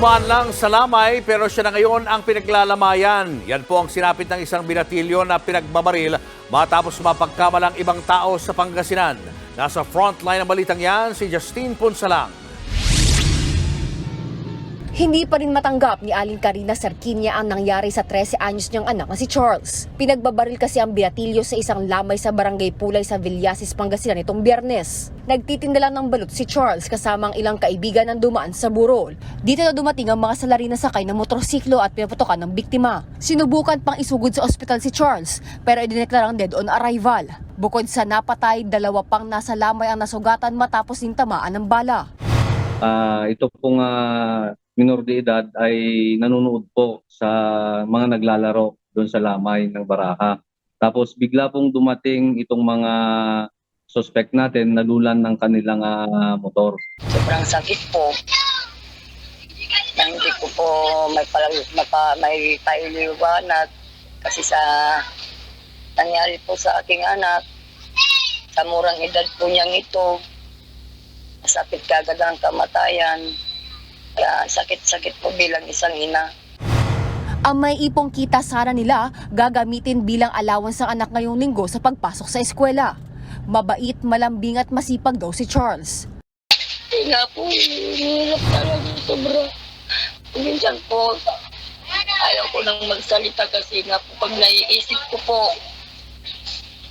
Dumaan lang sa lamay pero siya na ngayon ang pinaglalamayan. Yan po ang sinapit ng isang binatilyo na pinagbabaril matapos mapagkamalang ibang tao sa Pangasinan. Nasa frontline ng balitang yan si Justine Punsalang. Hindi pa rin matanggap ni Aling Karina Sarkinia ang nangyari sa 13 anyos niyang anak na si Charles. Pinagbabaril kasi ang binatilyo sa isang lamay sa barangay Pulay sa Villasis, Pangasinan itong biyernes. Nagtitinda lang ng balut si Charles kasama ang ilang kaibigan ng dumaan sa burol. Dito na dumating ang mga salari na sakay ng motorsiklo at pinaputokan ng biktima. Sinubukan pang isugod sa ospital si Charles pero idineklarang dead on arrival. Bukod sa napatay, dalawa pang nasa lamay ang nasugatan matapos din tamaan ng bala. Ah, ito pong ah, minor de edad ay nanonood po sa mga naglalaro doon sa lamay ng Baraka. Tapos bigla pong dumating itong mga suspect natin nalulan ng kanilang ah, motor. sobrang sakit po na hindi ko po may, palag, mapa, may pailiwanag kasi sa nangyari po sa aking anak sa murang edad po niyang ito masapit kagad ang kamatayan kaya sakit-sakit po bilang isang ina Ang may ipong kita sana nila gagamitin bilang allowance ng anak ngayong linggo sa pagpasok sa eskwela. Mabait, malambing at masipag daw si Charles. Hindi nga po, hirap talaga sobra. Minsan po, ayaw ko nang magsalita kasi nga po pag naiisip ko po,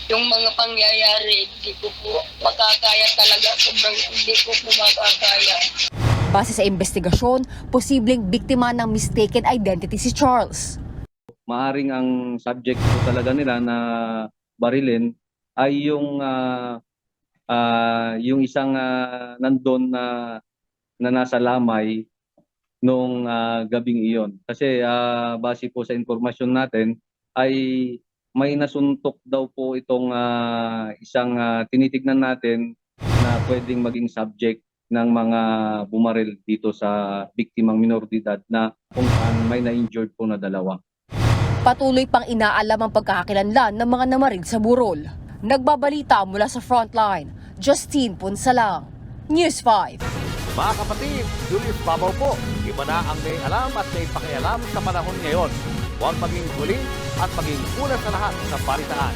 yung mga pangyayari, hindi ko po makakaya talaga. Sobrang hindi ko po makakaya. Base sa investigasyon, posibleng biktima ng mistaken identity si Charles. Maaring ang subject po talaga nila na barilin ay yung ah, ah, yung isang uh, nandun na na nasa lamay nung ah, gabing iyon. Kasi ah, base po sa informasyon natin ay may nasuntok daw po itong ah, isang ah, tinitignan natin na pwedeng maging subject ng mga bumaril dito sa biktimang minor de edad na kung saan may na-injured po na dalawa. Patuloy pang inaalam ang pagkakakilanlan ng mga namaril sa burol. Nagbabalita mula sa frontline, Justine Punsalang, News 5. Mga kapatid, Julius Babaw po. Iba na ang may alam at may pakialam sa panahon ngayon. Huwag maging huli at maging una sa lahat sa balitaan.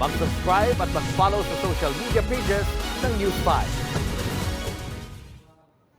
Mag-subscribe at mag-follow sa social media pages ng News 5.